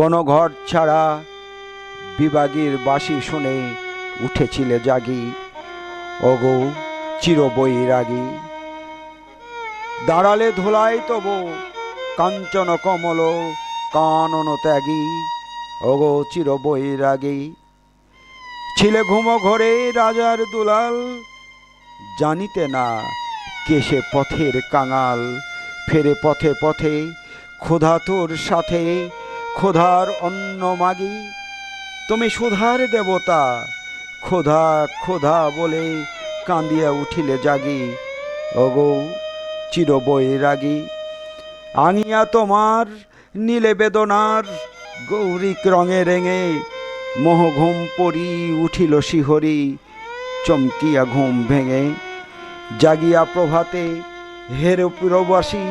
কোন ঘর ছাড়া বিভাগীর বাসি শুনে উঠেছিলে জাগি। ওগো চির বৈরাগী দাঁড়ালে ধুলাই তবু, কাঞ্চন কমল কানন ত্যাগী। ওগো চির বৈরাগী ছিলে ঘুম ঘরে রাজার দুলাল, জানিতে না কে সে পথের কাঙাল। ফেরে পথে পথে ক্ষুধাতুর সাথে ক্ষুধার অন্ন মাগি, তুমি সুধার দেবতা। ক্ষুধা ক্ষুধা বলে কাঁদিয়া উঠিলে জাগি। ওগো চির বৈরাগী আঙিয়া তোমার নীলে বেদনার গৌরিক রঙে রেঙে মোহ ঘুম পরি উঠিল শিহরি, চমকিয়া ঘুম ভেঙে। জাগিয়া প্রভাতে হেরে প্রবাসী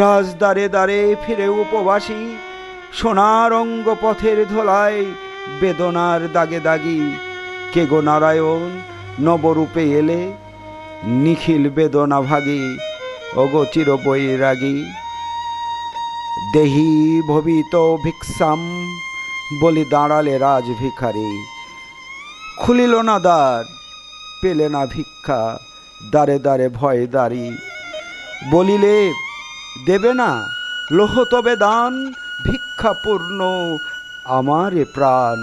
রাজ দ্বারে দ্বারে ফিরে উপবাসী সোনার অঙ্গ পথের ধোলায় বেদনার দাগে দাগি। কে গো নারায়ণ, নবরূপে এলে নিখিল বেদনা ভাগী অগো চির বৈরাগী দেহি ভবিত ভিক্ষাম বলি দাঁড়ালে রাজ ভিখারি। খুলিল না দ্বার, পেলে না ভিক্ষা, দ্বারে দ্বারে ভয় দাঁড়ি। বলিলে, দেবে না, লোহ তবে দান ভিক্ষা পূর্ণ আমারে প্রাণ।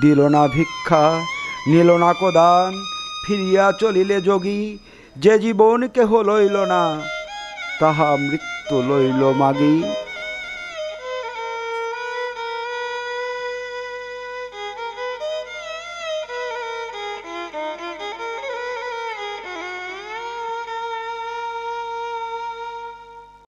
দিল না ভিক্ষা, নিল না কোদান, ফিরিয়া চলিলে যোগী, যে জীবন কেহ লইল না, তাহা মৃত্যু লইল মাগি।